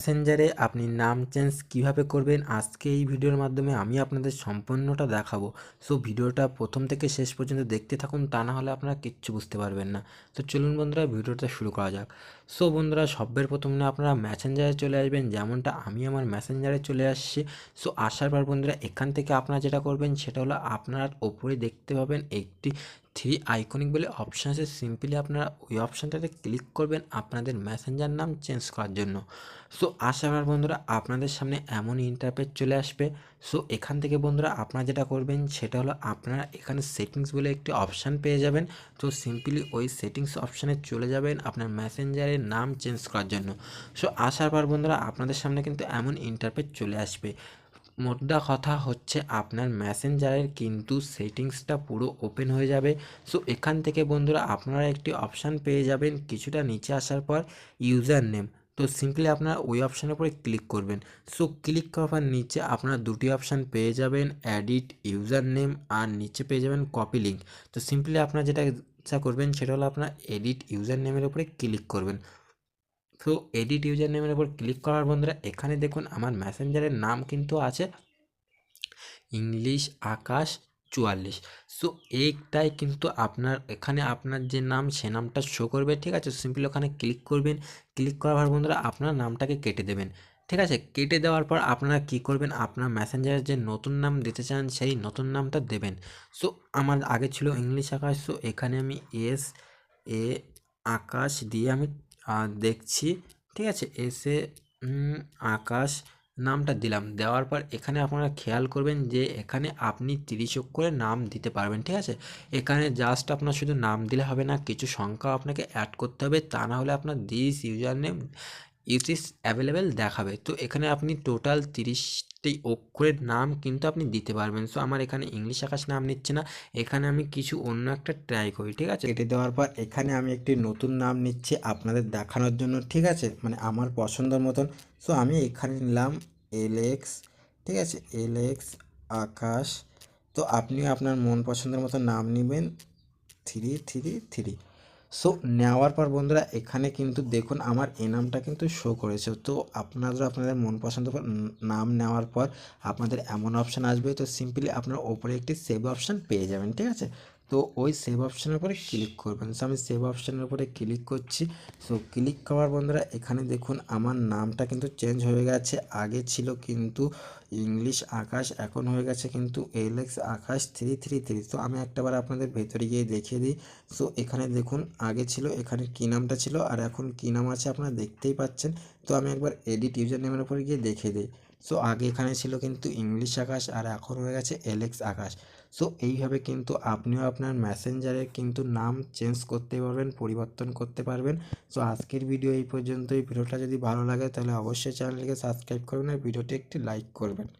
মেসেঞ্জারে আপনি নাম চেঞ্জ কীভাবে করবেন? আজকে এই ভিডিওর মাধ্যমে আমি আপনাদের সম্পূর্ণটা দেখাবো। সো ভিডিওটা প্রথম থেকে শেষ পর্যন্ত দেখতে থাকুন, তা না হলে আপনারা কিচ্ছু বুঝতে পারবেন না। তো চলুন বন্ধুরা, ভিডিওটা শুরু করা যাক। সো বন্ধুরা, সবের প্রথমে আপনারা মেসেঞ্জারে চলে আসবেন। যেমনটা আমি আমার মেসেঞ্জারে চলে আসছি। সো আসার পর বন্ধুরা, এখান থেকে আপনারা যেটা করবেন, সেটা হলো আপনার ওপরে দেখতে পাবেন একটি থ্রি আইকনিক বলে অপশান আছে। সিম্পলি আপনারা ওই অপশানটাতে ক্লিক করবেন আপনাদের মেসেঞ্জার নাম চেঞ্জ করার জন্য। সো আসার বন্ধুরা আপনাদের সামনে এমন ইন্টারপেজ চলে আসবে। সো এখান থেকে বন্ধুরা আপনারা যেটা করবেন সেটা হলো আপনারা এখানে সেটিংস বলে একটি অপশান পেয়ে যাবেন। তো সিম্পলি ওই সেটিংস অপশানে চলে যাবেন আপনার মেসেঞ্জারের নাম চেঞ্জ করার জন্য। সো আসার পর বন্ধুরা আপনাদের সামনে কিন্তু এমন ইন্টারপেজ চলে আসবে। মোদ্দা কথা হচ্ছে আপনার মেসেঞ্জারের কিন্তু সেটিংসটা পুরো ওপেন হয়ে যাবে। সো এখান থেকে বন্ধুরা আপনারা একটি অপশান পেয়ে যাবেন কিছুটা নিচে আসার পর ইউজার নেম তো সিম্পলি আপনারা ওই অপশানের উপরে ক্লিক করবেন। সো ক্লিক করার নিচে আপনারা দুটি অপশান পেয়ে যাবেন অ্যাডিট ইউজার নেম আর নিচে পেয়ে যাবেন কপি লিঙ্ক তো সিম্পলি আপনারা যেটা যা করবেন সেটা হলো আপনার এডিট ইউজার নেমের উপরে ক্লিক করবেন। তো এডিট ইউজার নেমের উপর ক্লিক করার বন্ধুরা, এখানে দেখুন আমার ম্যাসেঞ্জারের নাম কিন্তু আছে ইংলিশ আকাশ চুয়াল্লিশ। সো এইটাই কিন্তু আপনার, এখানে আপনার যে নাম, সে নামটা শো করবে, ঠিক আছে? সিম্পলি ওখানে ক্লিক করবেন ক্লিক করার পর বন্ধুরা আপনার নামটাকে কেটে দেবেন, ঠিক আছে? কেটে দেওয়ার পর আপনারা কি করবেন? আপনার মেসেঞ্জারের যে নতুন নাম দিতে চান, সেই নতুন নামটা দেবেন। সো আমার আগে ছিল ইংলিশ আকাশ সো এখানে আমি এস এ আকাশ দিয়ে আমি দেখছি। ঠিক আছে, এসে আকাশ নামটা দিলাম। দেওয়ার পর এখানে আপনারা খেয়াল করবেন যে এখানে আপনি তিরিশ অক্ষরে নাম দিতে পারবেন, ঠিক আছে? এখানে জাস্ট আপনার শুধু নাম দিলে হবে না, কিছু সংখ্যা আপনাকে অ্যাড করতে হবে। তা না হলে আপনার this user name it is available দেখাবে। তো এখানে আপনি টোটাল তিরিশটি অক্ষরের নাম কিন্তু আপনি দিতে পারবেন। সো আমার এখানে ইংলিশ আকাশ নাম নিচ্ছে না। এখানে আমি কিছু অন্য একটা ট্রাই করি, ঠিক আছে? কেটে দেওয়ার পর এখানে আমি একটি নতুন নাম নিচ্ছি আপনাদের দেখানোর জন্য, ঠিক আছে? মানে আমার পছন্দের মতন। সো আমি এখানে নিলাম এলেক্স ঠিক আছে? এলেক্স আকাশ। তো আপনিও আপনার মন পছন্দের মতো নাম নেবেন। Three three three. সো নেওয়ার পর বন্ধুরা, এখানে কিন্তু দেখুন আমার এ নামটা কিন্তু শো করেছে। তো আপনারা আপনাদের মন পছন্দ নাম নেওয়ার পর আপনাদের এমন অপশান আসবে। তো সিম্পলি আপনার ওপরে একটি সেভ অপশান পেয়ে যাবেন, ঠিক আছে? তো ওই সেভ অপশানের উপরে ক্লিক করবেন। সো আমি সেভ অপশানের উপরে ক্লিক করছি। সো ক্লিক করার বন্ধুরা, এখানে দেখুন আমার নামটা কিন্তু চেঞ্জ হয়ে গেছে। আগে ছিল কিন্তু ইংলিশ আকাশ, এখন হয়ে গেছে কিন্তু LX Akash three three three তো আমি একটাবার আপনাদের ভেতরে গিয়ে দেখিয়ে দিই। সো এখানে দেখুন, আগে ছিল, এখানে কী নামটা ছিল, আর এখন কী নাম আছে আপনারা দেখতেই পাচ্ছেন। তো, আমি একবার এডিট ইউজার নেমের উপরে গিয়ে দেখিয়ে দিই। সো আগে এখানে ছিল কিন্তু ইংলিশ আকাশ, আর এখন হয়ে গেছে এলেক্স আকাশ। সো এইভাবে কিন্তু আপনিও আপনার মেসেঞ্জারে কিন্তু নাম চেঞ্জ করতে পারবেন, পরিবর্তন করতে পারবেন। সো আজকের ভিডিও এই পর্যন্তই। ভিডিওটা যদি ভালো লাগে, তাহলে অবশ্যই চ্যানেলকে সাবস্ক্রাইব করবেন আর ভিডিওটি একটি লাইক করবেন।